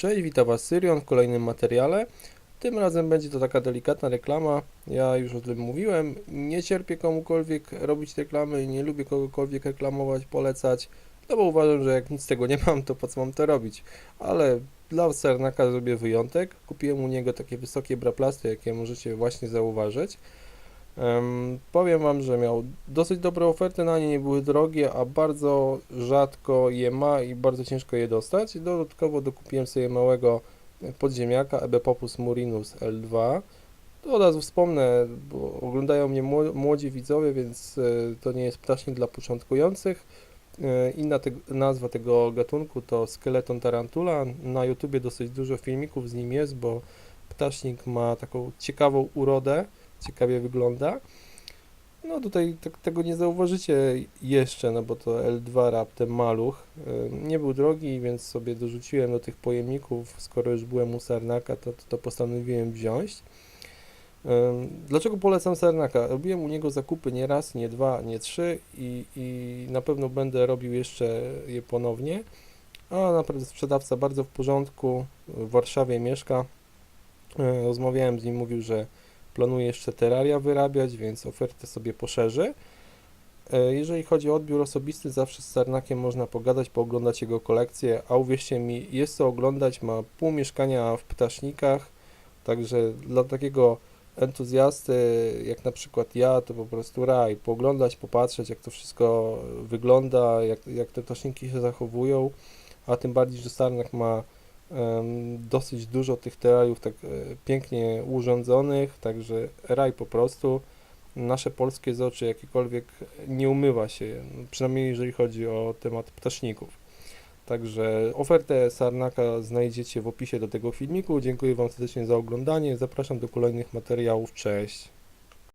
Cześć, witam Was Syrion w kolejnym materiale. Tym razem będzie to taka delikatna reklama. Ja już o tym mówiłem. Nie cierpię komukolwiek robić reklamy, nie lubię kogokolwiek reklamować, polecać, no bo uważam, że jak nic z tego nie mam, to po co mam to robić. Ale dla Sernaka zrobię wyjątek. Kupiłem u niego takie wysokie braplasty, jakie możecie właśnie zauważyć. Em, powiem Wam, że miał dosyć dobre oferty na nie, nie były drogie, a bardzo rzadko je ma i bardzo ciężko je dostać. Dodatkowo dokupiłem sobie małego podziemiaka Ebepopus murinus L2. To od razu wspomnę, bo oglądają mnie mło- młodzi widzowie, więc e, to nie jest ptasznik dla początkujących. E, Inna te, nazwa tego gatunku to skeleton tarantula. Na YouTubie dosyć dużo filmików z nim jest, bo ptasznik ma taką ciekawą urodę, ciekawie wygląda. No tutaj te, tego nie zauważycie jeszcze, no bo to L2 raptem maluch. Y, Nie był drogi, więc sobie dorzuciłem do tych pojemników. Skoro już byłem u Sarnaka, to, to postanowiłem wziąć. Ym, Dlaczego polecam Sarnaka? Robiłem u niego zakupy nie raz, nie dwa, nie trzy i, i na pewno będę robił jeszcze je ponownie. A naprawdę sprzedawca bardzo w porządku, w Warszawie mieszka. Y, Rozmawiałem z nim, mówił, że planuje jeszcze terraria wyrabiać, więc ofertę sobie poszerzy. E, Jeżeli chodzi o odbiór osobisty, zawsze z Sarnakiem można pogadać, pooglądać jego kolekcję, a uwierzcie mi, jest co oglądać, ma pół mieszkania w ptasznikach, także dla takiego entuzjasty, jak na przykład ja, to po prostu raj, pooglądać, popatrzeć, jak to wszystko wygląda, jak, jak te ptaszniki się zachowują, a tym bardziej, że Sarnak ma dosyć dużo tych terrariów tak e, pięknie urządzonych, także raj po prostu. Nasze polskie z oczy jakiekolwiek nie umywa się, przynajmniej jeżeli chodzi o temat ptaszników. Także ofertę Sarnaka znajdziecie w opisie do tego filmiku. Dziękuję Wam serdecznie za oglądanie. Zapraszam do kolejnych materiałów. Cześć.